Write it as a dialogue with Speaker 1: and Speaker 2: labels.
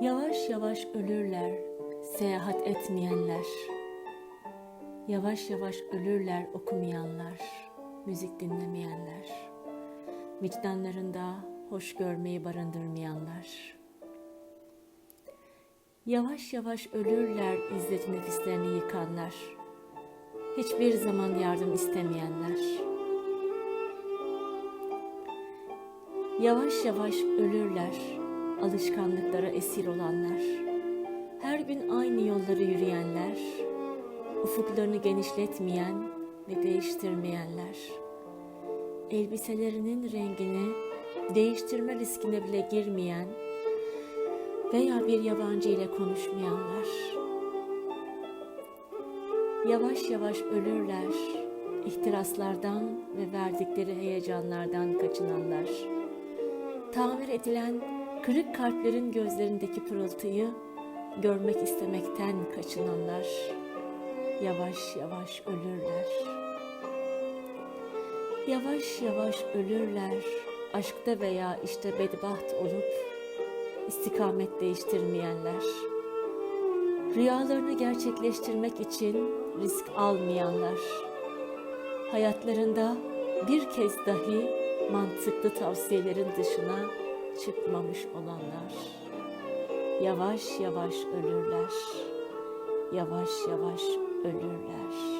Speaker 1: Yavaş yavaş ölürler seyahat etmeyenler. Yavaş yavaş ölürler okumayanlar, müzik dinlemeyenler. Vicdanlarında hoş görmeyi barındırmayanlar. Yavaş yavaş ölürler izzet nefislerini yıkanlar. Hiçbir zaman yardım istemeyenler. Yavaş yavaş ölürler alışkanlıklara esir olanlar. Her gün aynı yolları yürüyenler, ufuklarını genişletmeyen ve değiştirmeyenler. Elbiselerinin rengini değiştirme riskine bile girmeyen veya bir yabancı ile konuşmayanlar. Yavaş yavaş ölürler, ihtiraslardan ve verdikleri heyecanlardan kaçınanlar. Tamir edilen kırık kalplerin gözlerindeki pırıltıyı görmek istemekten kaçınanlar yavaş yavaş ölürler. Yavaş yavaş ölürler aşkta veya işte bedbaht olup istikamet değiştirmeyenler. Rüyalarını gerçekleştirmek için risk almayanlar. Hayatlarında bir kez dahi mantıklı tavsiyelerin dışına çıkmamış olanlar. Yavaş yavaş ölürler. Yavaş yavaş ölürler.